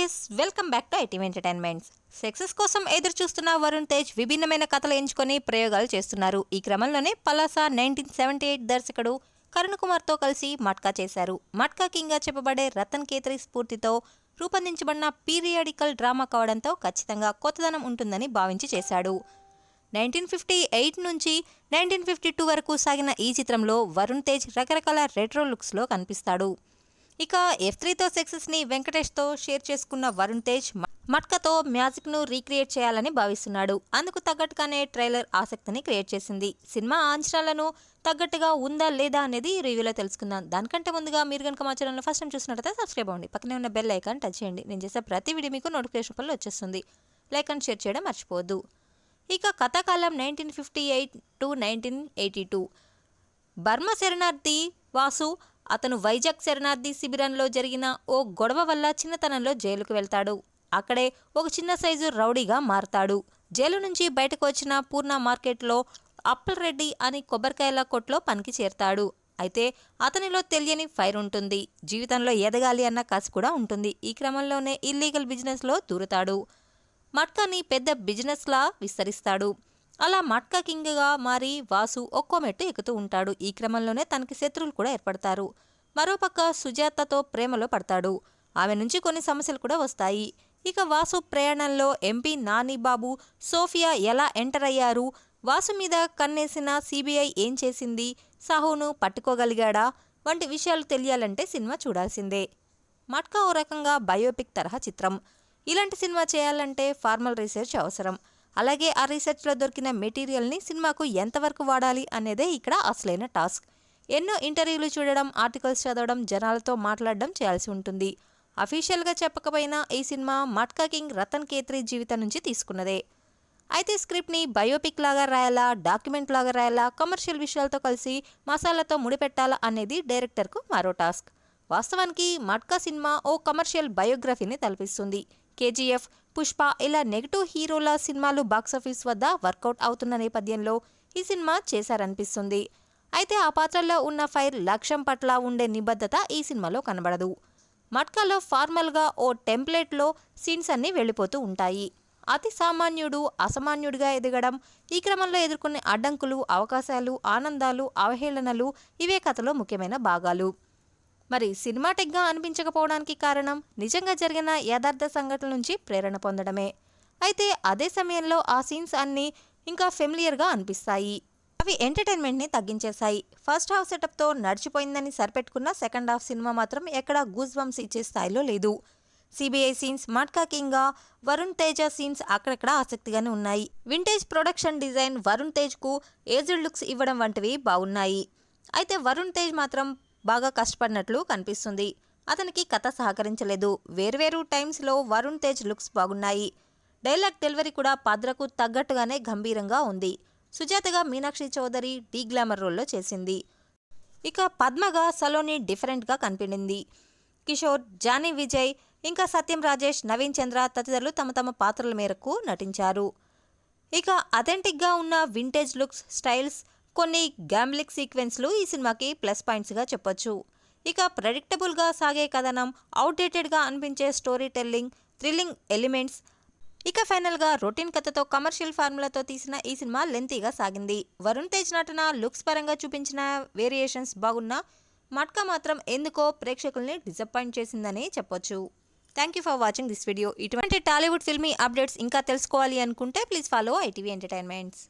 Guys welcome back to ITV entertainments success కోసం ఎదురు చూస్తున్న వరుణ్ తేజ్ విభిన్నమైన కథలు ఎంచుకొని ప్రయోగాలు చేస్తున్నారు. ఈ క్రమంలోనే పలాస నైన్టీన్ సెవెంటీ ఎయిట్ దర్శకుడు కరుణ్ కుమార్తో కలిసి మట్కా చేశారు. మట్కా కింగ్గా చెప్పబడే రతన్ కేతరి స్ఫూర్తితో రూపొందించబడిన పీరియాడికల్ డ్రామా కావడంతో ఖచ్చితంగా కొత్తదనం ఉంటుందని భావించి చేశాడు. నైన్టీన్ ఫిఫ్టీ ఎయిట్ నుంచి నైన్టీన్ ఫిఫ్టీ టూ వరకు సాగిన ఈ చిత్రంలో వరుణ్ తేజ్ రకరకాల రెట్రో లుక్స్లో కనిపిస్తాడు. ఇక ఎఫ్ త్రీతో సక్సెస్ని వెంకటేష్తో షేర్ చేసుకున్న వరుణ్ తేజ్ మట్కతో మ్యాజిక్ను రీక్రియేట్ చేయాలని భావిస్తున్నాడు. అందుకు తగ్గట్టుగానే ట్రైలర్ ఆసక్తిని క్రియేట్ చేసింది. సినిమా అంచనాలను తగ్గట్టుగా ఉందా లేదా అనేది రివ్యూలో తెలుసుకుందాం. దానికంటే ముందుగా మీరు కనుక మా ఛానల్ ఫస్ట్ టైం చూసినట్లయితే సబ్స్క్రైబ్ అవ్వండి. పక్కనే ఉన్న బెల్ ఐకాన్ టచ్ చేయండి. నేను చేసే ప్రతి వీడియో మీకు నోటిఫికేషన్ పనులు వచ్చేస్తుంది. లైక్ అండ్ షేర్ చేయడం మర్చిపోవద్దు. ఇక కథాకాలం nineteen fifty eight to nineteen eighty two Burma శరణార్థి Vasu అతను వైజాగ్ శరణార్థి శిబిరంలో జరిగిన ఓ గొడవ వల్ల చిన్నతనంలో జైలుకు వెళ్తాడు. అక్కడే ఒక చిన్న సైజు రౌడీగా మారతాడు. జైలు నుంచి బయటకు వచ్చిన పూర్ణ మార్కెట్లో అప్పలరెడ్డి అని కొబ్బరికాయల కొట్లో పనికి చేరతాడు. అయితే అతనిలో తెలియని ఫైర్ ఉంటుంది. జీవితంలో ఎదగాలి అన్న కసి కూడా ఉంటుంది. ఈ క్రమంలోనే ఇల్లీగల్ బిజినెస్లో దూరుతాడు. మట్కాని పెద్ద బిజినెస్లా విస్తరిస్తాడు. అలా మట్కా కింగ్గా మారి వాసు ఒక్కో మెట్టు ఎక్కుతూ ఉంటాడు. ఈ క్రమంలోనే తనకి శత్రువులు కూడా ఏర్పడతారు. మరోపక్క సుజాతతో ప్రేమలో పడతాడు. ఆమె నుంచి కొన్ని సమస్యలు కూడా వస్తాయి. ఇక వాసు ప్రయాణంలో ఎంపీ నాని బాబు సోఫియా ఎలా ఎంటర్ అయ్యారు? వాసు మీద కన్నేసిన సిబిఐ ఏం చేసింది? సాహును పట్టుకోగలిగాడా? వంటి విషయాలు తెలియాలంటే సినిమా చూడాల్సిందే. మట్కా ఓ రకంగా బయోపిక్ తరహా చిత్రం. ఇలాంటి సినిమా చేయాలంటే ఫార్మల్ రీసెర్చ్ అవసరం. అలాగే ఆ రీసెర్చ్లో దొరికిన మెటీరియల్ని సినిమాకు ఎంతవరకు వాడాలి అనేదే ఇక్కడ అసలైన టాస్క్. ఎన్నో ఇంటర్వ్యూలు చూడడం ఆర్టికల్స్ చదవడం జనాలతో మాట్లాడడం చేయాల్సి ఉంటుంది. అఫీషియల్గా చెప్పకపోయినా ఈ సినిమా మట్కా కింగ్ రతన్ కేత్రి జీవితం నుంచి తీసుకున్నదే. అయితే స్క్రిప్ట్ని బయోపిక్ లాగా రాయాలా డాక్యుమెంట్ లాగా రాయాలా కమర్షియల్ విషయాలతో కలిసి మసాలాతో ముడిపెట్టాలా అనేది డైరెక్టర్కు మరో టాస్క్. వాస్తవానికి మట్కా సినిమా ఓ కమర్షియల్ బయోగ్రఫీని తలపిస్తుంది. కేజీఎఫ్ పుష్ప ఇలా నెగిటివ్ హీరోల సినిమాలు బాక్సాఫీస్ వద్ద వర్కౌట్ అవుతున్న నేపథ్యంలో ఈ సినిమా చేశారనిపిస్తుంది. అయితే ఆ పాత్రల్లో ఉన్న ఫైర్ లక్ష్యం పట్ల ఉండే నిబద్ధత ఈ సినిమాలో కనబడదు. మట్కాలో ఫార్మల్గా ఓ టెంప్లెట్లో సీన్స్ అన్నీ వెళ్ళిపోతూ ఉంటాయి. అతి సామాన్యుడు అసామాన్యుడిగా ఎదగడం ఈ క్రమంలో ఎదుర్కొనే అడ్డంకులు అవకాశాలు ఆనందాలు అవహేళనలు ఇవే కథలో ముఖ్యమైన భాగాలు. మరి సినిమాటిక్గా అనిపించకపోవడానికి కారణం నిజంగా జరిగిన యథార్థ సంఘటనల నుంచి ప్రేరణ పొందడమే. అయితే అదే సమయంలో ఆ సీన్స్ అన్నీ ఇంకా ఫెమిలియర్గా అనిపిస్తాయి. అవి ఎంటర్టైన్మెంట్ని తగ్గించేశాయి. ఫస్ట్ హాఫ్ సెటప్తో నడిచిపోయిందని సరిపెట్టుకున్న సెకండ్ హాఫ్ సినిమా మాత్రం ఎక్కడా గూజ్ బంప్స్ ఇచ్చే స్థాయిలో లేదు. సిబిఐ సీన్స్ మట్కా కింగ్గా వరుణ్ తేజ సీన్స్ అక్కడక్కడ ఆసక్తిగానే ఉన్నాయి. వింటేజ్ ప్రొడక్షన్ డిజైన్ వరుణ్ తేజ్కు ఏజ్డ్ లుక్స్ ఇవ్వడం వంటివి బాగున్నాయి అయితే వరుణ్ తేజ్ మాత్రం బాగా కష్టపడినట్లు కనిపిస్తుంది. అతనికి కథ సహకరించలేదు. వేర్వేరు టైమ్స్లో వరుణ్ తేజ్ లుక్స్ బాగున్నాయి. డైలాగ్ డెలివరీ కూడా పాత్రకు తగ్గట్టుగానే గంభీరంగా ఉంది. సుజాతగా మీనాక్షి చౌదరి డీ గ్లామర్ రోల్లో చేసింది. ఇక పద్మగా సలోని డిఫరెంట్గా కనిపించింది. కిషోర్ జానీ విజయ్ ఇంకా సత్యం రాజేష్ నవీన్ చంద్ర తదితరులు తమ తమ పాత్రల మేరకు నటించారు. ఇక అథెంటిక్గా ఉన్న వింటేజ్ లుక్స్ స్టైల్స్ కొన్ని గ్యామ్లిక్ సీక్వెన్స్లు ఈ సినిమాకి ప్లస్ పాయింట్స్గా చెప్పొచ్చు. ఇక ప్రెడిక్టబుల్గా సాగే కథనం అవుట్డేటెడ్గా అనిపించే స్టోరీ టెల్లింగ్ థ్రిల్లింగ్ ఎలిమెంట్స్ ఇక ఫైనల్గా రొటీన్ కథతో కమర్షియల్ ఫార్ములాతో తీసిన ఈ సినిమా లెంతీగా సాగింది. వరుణ్ తేజ్ నటన లుక్స్ పరంగా చూపించిన వేరియేషన్స్ బాగున్నా మట్కా మాత్రం ఎందుకో ప్రేక్షకుల్ని డిసప్పాయింట్ చేసిందని చెప్పొచ్చు. Thank you for watching this video ఇటువంటి టాలీవుడ్ ఫిల్మీ అప్డేట్స్ ఇంకా తెలుసుకోవాలి అనుకుంటే ప్లీజ్ ఫాలో ఐటీవీ ఎంటర్టైన్మెంట్స్